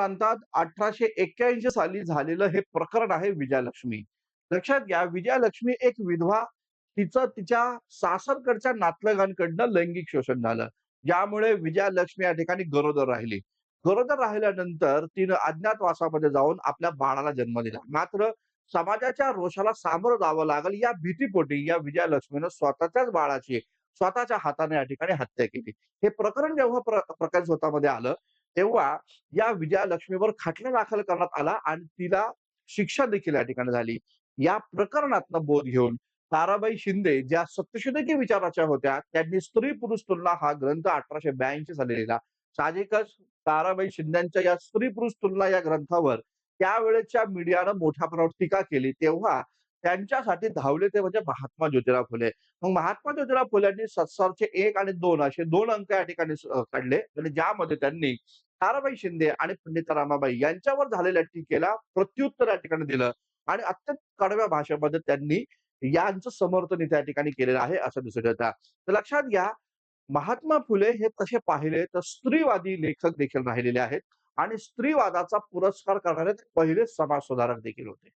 प्रांतात अठराशे एक्क्याऐंशी साली झालेलं हे प्रकरण आहे विजयालक्ष्मी. लक्षात घ्या विजयालक्ष्मी एक विधवा तिचं तिच्या सासरकडच्या नातलगांकडनं लैंगिक शोषण झालं. ज्यामुळे विजयालक्ष्मी या ठिकाणी गरोदर राहिली. गरोदर राहिल्यानंतर तिनं अज्ञातवासामध्ये जाऊन आपल्या बाळाला जन्म दिला. मात्र समाजाच्या रोषाला सामोरं जावं लागल. या भीतीपोटी या विजयालक्ष्मीनं स्वतःच्याच बाळाची स्वतःच्या हाताने या ठिकाणी हत्या केली. हे प्रकरण जेव्हा प्र, प्रकाश स्वतःमध्ये आलं तेव्हा या विजयालक्ष्मीवर खटला दाखल करण्यात आला आणि तिला शिक्षा देखील या ठिकाणी झाली. या प्रकरणातनं बोध घेऊन ताराबाई शिंदे ज्या सत्यशोधकी विचाराच्या होत्या त्यांनी स्त्री पुरुष तुलना हा ग्रंथ अठराशे ब्याऐंशी साली लिहिला. साहजिकच ताराबाई शिंदेच्या या स्त्री पुरुष तुलना या ग्रंथावर त्यावेळेच्या मीडियानं मोठ्या प्रमाणावर टीका केली. तेव्हा त्यांच्यासाठी धावले ते म्हणजे महात्मा ज्योतिराव फुले. मग महात्मा ज्योतिराव फुलेंनी सत्सरचे एक आणि दोन असे दोन अंक या ठिकाणी काढले. आणि ज्यामध्ये त्यांनी ताराबाई शिंदे आणि पंडित रामाबाई यांच्यावर झालेल्या टीकेला प्रत्युत्तर या ठिकाणी दिलं. आणि अत्यंत कडव्या भाषेमध्ये त्यांनी यांचं समर्थन त्या ठिकाणी केलेलं आहे असं दिसून येतं. तर लक्षात घ्या महात्मा फुले हे तसे पाहिले तर स्त्रीवादी लेखक देखील राहिलेले आहेत. आणि स्त्रीवादाचा पुरस्कार करणारे ते पहिले समाज सुधारक देखील होते.